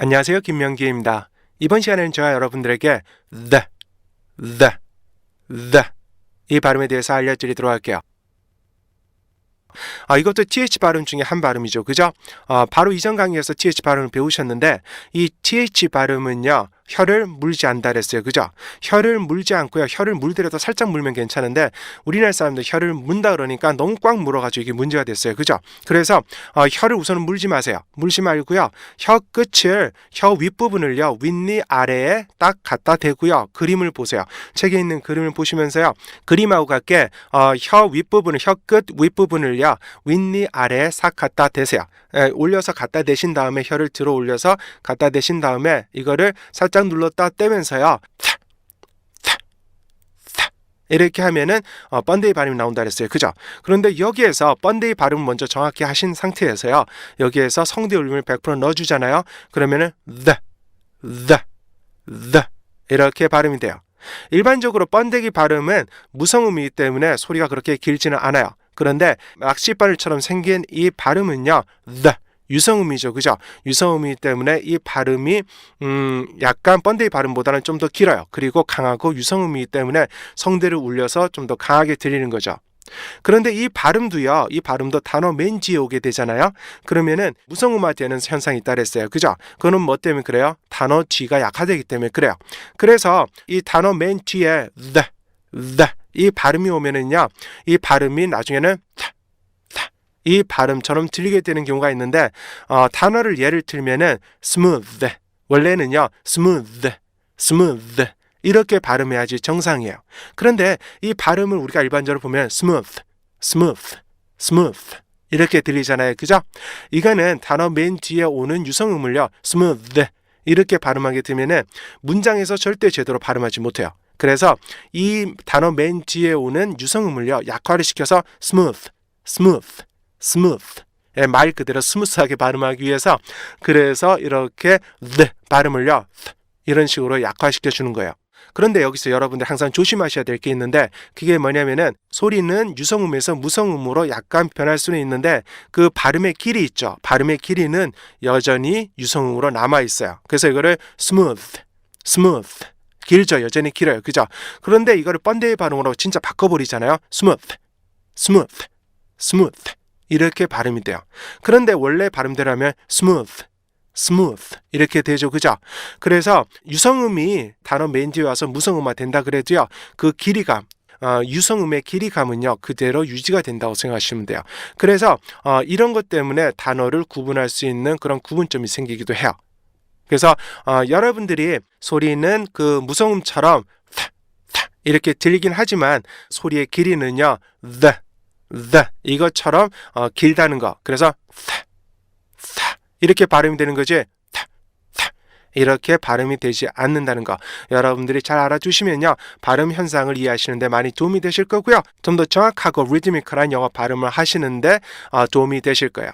안녕하세요. 김명기입니다. 이번 시간에는 제가 여러분들에게 the, the, the 이 발음에 대해서 알려드리도록 할게요. 아, 이것도 TH 발음 중에 한 발음이죠. 그죠? 어, 바로 이전 강의에서 TH 발음을 배우셨는데 이 TH 발음은요. 혀를 물지 않다 그랬어요. 그죠? 혀를 물지 않고요. 혀를 물더라도 살짝 물면 괜찮은데 우리나라 사람들 혀를 문다 그러니까 너무 꽉 물어가지고 이게 문제가 됐어요. 그죠? 그래서 어, 혀를 우선은 물지 마세요. 물지 말고요. 혀 끝을 혀 윗부분을요. 윗니 아래에 딱 갖다 대고요. 그림을 보세요. 책에 있는 그림을 보시면서요. 그림하고 같게 어, 혀 윗부분을 혀 끝 윗부분을요. 윗니 아래에 싹 갖다 대세요. 에, 올려서 갖다 대신 다음에 혀를 들어 올려서 갖다 대신 다음에 이거를 살짝 눌렀다 떼면서요. 이렇게 하면은 어, 번데이 발음이 나온다 그랬어요. 그죠? 그런데 여기에서 번데이 발음 먼저 정확히 하신 상태에서요. 여기에서 성대 울림을 100% 넣어주잖아요. 그러면은 the, the, the 이렇게 발음이 돼요. 일반적으로 번데기 발음은 무성음이기 때문에 소리가 그렇게 길지는 않아요. 그런데 낚시바늘처럼 생긴 이 발음은요, the 유성음이죠, 그죠? 유성음이기 때문에 이 발음이 음 약간 번데기 발음보다는 좀 더 길어요. 그리고 강하고 유성음이기 때문에 성대를 울려서 좀 더 강하게 들리는 거죠. 그런데 이 발음도요, 이 발음도 단어 맨 뒤에 오게 되잖아요. 그러면은 무성음화 되는 현상이 있다 그랬어요. 그죠? 그거는 뭐 때문에 그래요? 단어 뒤가 약화되기 때문에 그래요. 그래서 이 단어 맨 뒤에 the, the 이 발음이 오면은요, 이 발음이 나중에는 타, 타, 이 발음처럼 들리게 되는 경우가 있는데 어, 단어를 예를 들면은 smooth 원래는요 smooth, smooth 이렇게 발음해야지 정상이에요. 그런데 이 발음을 우리가 일반적으로 보면 smooth, smooth, smooth 이렇게 들리잖아요. 그죠? 이거는 단어 맨 뒤에 오는 유성음을요 smooth 이렇게 발음하게 되면은 문장에서 절대 제대로 발음하지 못해요. 그래서 이 단어 맨 뒤에 오는 유성음을요 약화를 시켜서 smooth, smooth, smooth 예, 말 그대로 스무스하게 발음하기 위해서 그래서 이렇게 the 발음을요 이런 식으로 약화시켜 주는 거예요. 그런데 여기서 여러분들 항상 조심하셔야 될 게 있는데 그게 뭐냐면은 소리는 유성음에서 무성음으로 약간 변할 수는 있는데 그 발음의 길이 있죠. 발음의 길이는 여전히 유성음으로 남아 있어요. 그래서 이거를 smooth, smooth 길죠. 여전히 길어요. 그죠? 그런데 이거를 번데이 발음으로 진짜 바꿔버리잖아요. smooth, smooth, smooth 이렇게 발음이 돼요. 그런데 원래 발음대로 하면 smooth, smooth 이렇게 되죠. 그죠? 그래서 유성음이 단어 맨 뒤에 와서 무성음화 된다 그래도요. 그 길이감 어, 유성음의 길이감은요 그대로 유지가 된다고 생각하시면 돼요. 그래서 어, 이런 것 때문에 단어를 구분할 수 있는 그런 구분점이 생기기도 해요. 그래서 어, 여러분들이 소리는 그 무성음처럼 타, 타 이렇게 들리긴 하지만 소리의 길이는요 the, the 이것처럼 어, 길다는 거. 그래서 타, 타 이렇게 발음이 되는 거지. 이렇게 발음이 되지 않는다는 거. 여러분들이 잘 알아주시면요 발음 현상을 이해하시는데 많이 도움이 되실 거고요. 좀 더 정확하고 리드미컬한 영어 발음을 하시는데 어, 도움이 되실 거예요.